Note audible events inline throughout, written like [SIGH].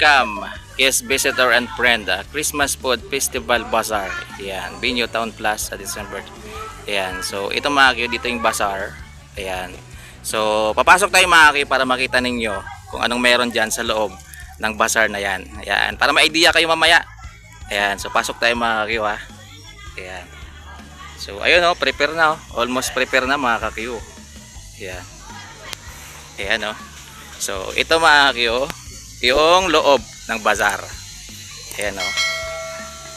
Come, guest visitor and friend. ah, Christmas Food Festival Bazaar. Ayan, Binyo Town Plus sa December. Ayan, so ito mga kayo, dito yung bazaar. Ayan. So, papasok tayo mga kayo para makita ninyo kung anong meron dyan sa loob ng bazaar na yan. Ayan, para ma-idea kayo mamaya. Ayan, so pasok tayo mga kayo ha. Ayan. So, ayun oh, prepare na oh. Almost prepare na mga kakiyo. Ayan. Ayan oh. So, ito mga kakiyo, yung loob ng bazaar. Ayan oh.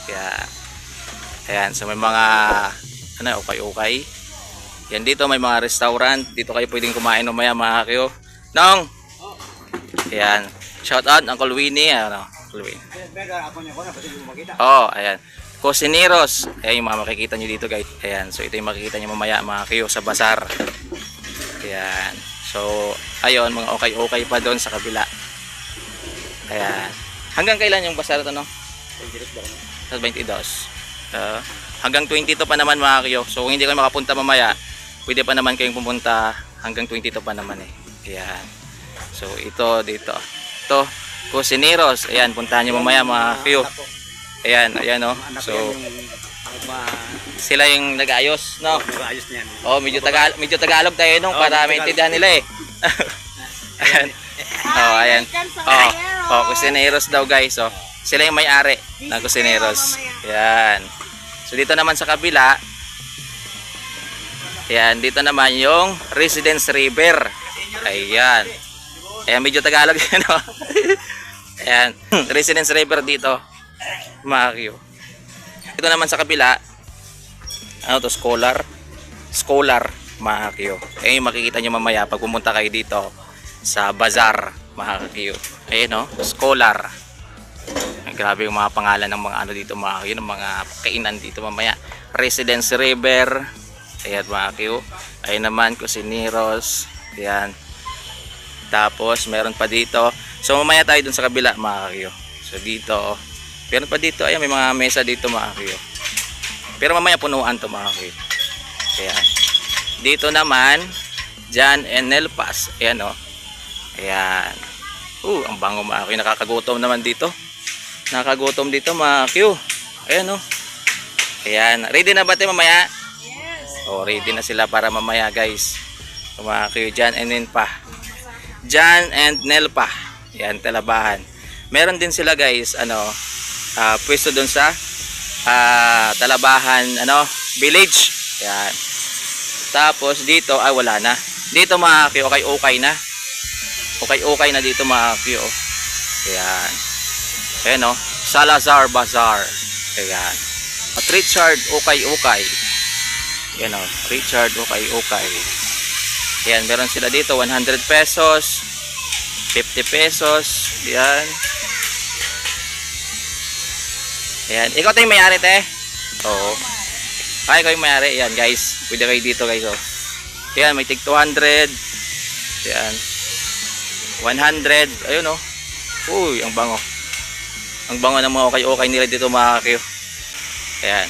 Ayan. Ayan, so may mga ano, ukay-ukay. Yan dito may mga restaurant. Dito kayo pwedeng kumain mamaya mga kakiyo. Nong! Ayan. Shout out Uncle Winnie. Ano, Uncle Winnie. Oh, ayan. Cocineros. Ayan yung mga makikita nyo dito guys. Ayan. So ito yung makikita nyo mamaya mga kayo sa bazar. Ayan. So, ayun, mga okay-okay pa doon sa kabila. Ayan. Hanggang kailan yung bazar ito, no? Sa 22. Uh, hanggang 22 pa naman mga kayo. So, kung hindi kayo makapunta mamaya, pwede pa naman kayong pumunta hanggang 22 pa naman eh. Ayan. So, ito dito. Ito, Cocineros. Ayan, puntahan nyo mamaya mga kayo. Ayan, ayan oh. So, sila yung nag-ayos, no? Ayos niyan. Oh, medyo Tagalog, medyo Tagalog tayo nung Oh, para maintindihan nila eh. [LAUGHS] ayan. [LAUGHS] Oh, ayan. Oh, oh, Cusineros daw guys, oh. Sila yung may-ari ng Cusineros. Ayan. So dito naman sa kabila, Ayan, dito naman yung Residence River. Ayan. Ayan, medyo Tagalog [LAUGHS] yan, oh. Ayan, [CLEARS THROAT] Residence River dito. Makakyo. Ito naman sa kabila, ano to, scholar. Scholar, Makakyo. Yung makikita nyo mamaya pag pumunta kayo dito sa bazaar, Makakyo. Ayan, no, scholar. Grabe yung mga pangalan ng mga ano dito, mga yun, ng mga kainan dito mamaya. Residence River. Ayan mga Q. Ayan naman, Cosineros. Ayan. Tapos, meron pa dito. So, mamaya tayo dun sa kabila, mga Q. So, dito. Meron pa dito. Ayan, may mga mesa dito, mga Q. Pero mamaya punuan to mga Q. Ayan. Dito naman, Jan and Nelpas. Ayan, o. Ayan. Uh, ang bango mga Q. Nakakagutom naman dito. Nakakagutom dito, mga Q. Ayan, o. Ayan. Ready na ba tayo mamaya? O, ready na sila para mamaya guys. Mga kayo dyan and then pa. Jan and Nel pa. Yan, talabahan. Meron din sila guys, ano, ah, pwesto dun sa ah, talabahan, ano, village. Yan. Tapos dito, ay wala na. Dito mga kayo, okay-okay na. Okay-okay na dito mga kayo. Yan. Ayan o, Salazar Bazaar. Ayan. At Richard, okay-okay. Yan o, Richard, okay, okay. Yan, meron sila dito, 100 pesos, 50 pesos, yan. Yan, ikaw tayo may-ari, te? Oo. Ay, ikaw yung may-ari, yan guys. Pwede kayo dito guys, oh. Yan, may tig 200. Yan. 100, ayun oh. Uy, ang bango. Ang bango ng mga okay-okay nila dito mga kayo. Ayan.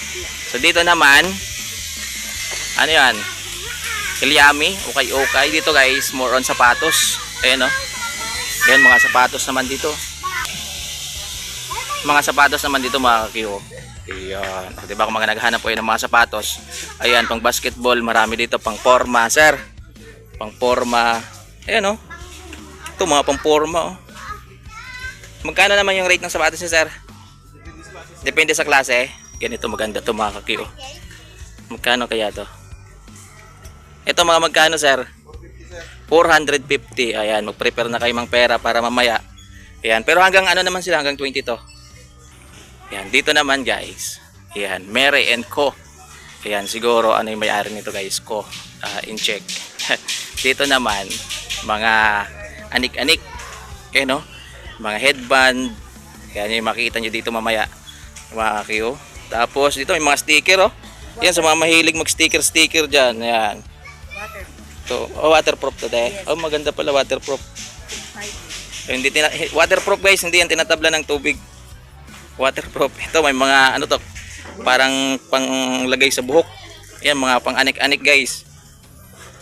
So dito naman, ano yan? Kilyami okay okay dito guys more on sapatos. Ayan o ayan mga sapatos naman dito. Mga sapatos naman dito mga kakiyo ayan. O, diba kung mga naghanap po yun ng mga sapatos ayan pang basketball marami dito pang forma sir. Pang forma. Ayan o ito mga pang forma o magkano naman yung rate ng sapatos niya sir depende sa klase ganito maganda to mga kakiyo magkano kaya to ito mga magkano sir? 450. Ayan, mag-prepare na kayo ng pera para mamaya. Ayan, pero hanggang ano naman sila? Hanggang 20 to. Ayan, dito naman guys. Ayan, Mary and Co. Ayan, siguro ano yung may-ari nito guys, Co. Ah, in check. [LAUGHS] dito naman, mga anik-anik. Okay, no? Mga headband. Ayan yung makikita nyo dito mamaya. Mga Q. Tapos dito may mga sticker, oh. Yan, sa mga mahilig mag-sticker-sticker dyan. Ayan. To, oh, waterproof to, te. Oh, maganda pala waterproof. Eh, Hindi tina waterproof guys, hindi yan tinatabla ng tubig. Waterproof. [LAUGHS] Ito may mga ano to, parang panglagay sa buhok. Yan mga pang-anik-anik guys.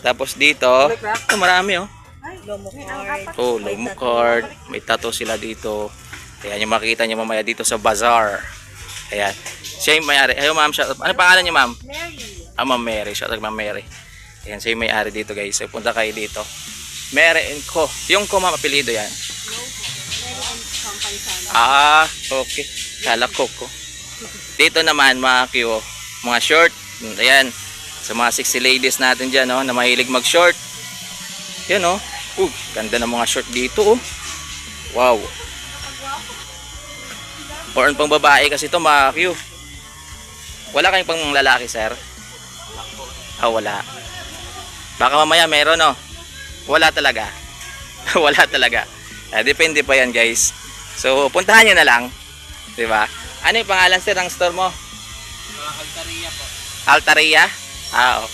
Tapos dito, oh, marami oh. Oh, lomo card. May tattoo sila dito. Ayan, yung makikita nyo mamaya dito sa bazaar. Ayan. Siya yung may-ari. Ayaw, ma'am. Shout out. Ano pangalan niyo, ma'am? Mary. Ah, Ma'am Mary. Shout out, Ma'am Mary. Ayan, siya yung may-ari dito, guys. So, punta kayo dito. Mary and Co. Yung Co, ma'am, apelido yan. No po. Mary and Company sana. Ah, okay. Kala ko ko. Dito naman, mga Q, mga short. Ayan. Sa mga sexy ladies natin dyan, no, na mahilig mag-short. Yan, oh. Uh, ganda ng mga short dito, oh. Wow. More on pang babae kasi ito, mga Q. Wala kayong pang lalaki, sir? Ah, wala. Baka mamaya meron, no? Wala talaga. [LAUGHS] wala talaga. Ah, depende pa yan, guys. So, puntahan nyo na lang. 'Di ba? Ano yung pangalan, sir, ng store mo? Altaria po. Altaria? Ah, oh.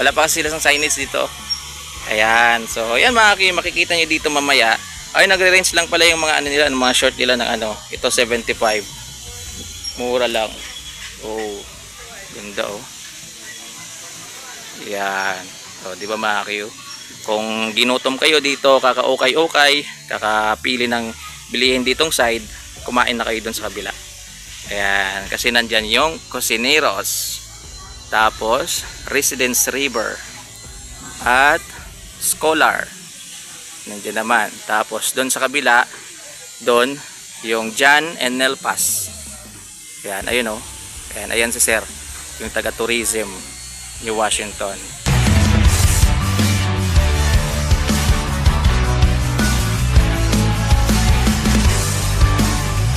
Wala pa kasi sila sa signage dito. Ayan. So, ayan mga ki, makikita nyo dito mamaya. Ay, nagre-range lang pala yung mga ano nila, mga short nila ng ano. Ito, 75. Mura lang. Oh. Ganda, oh. Yan. So, di ba mga oh? Kung ginutom kayo dito, kaka-okay-okay, kakapili ng bilihin ditong side, kumain na kayo dun sa kabila. Ayan, kasi nandyan yung Cocineros. Tapos, Residence River. At Scholar. Nandiyan naman. Tapos, doon sa kabila, doon, yung Jan and Nel Pass. Ayan, ayun o. Ayan, ayan si Sir. Yung taga-tourism ni Washington.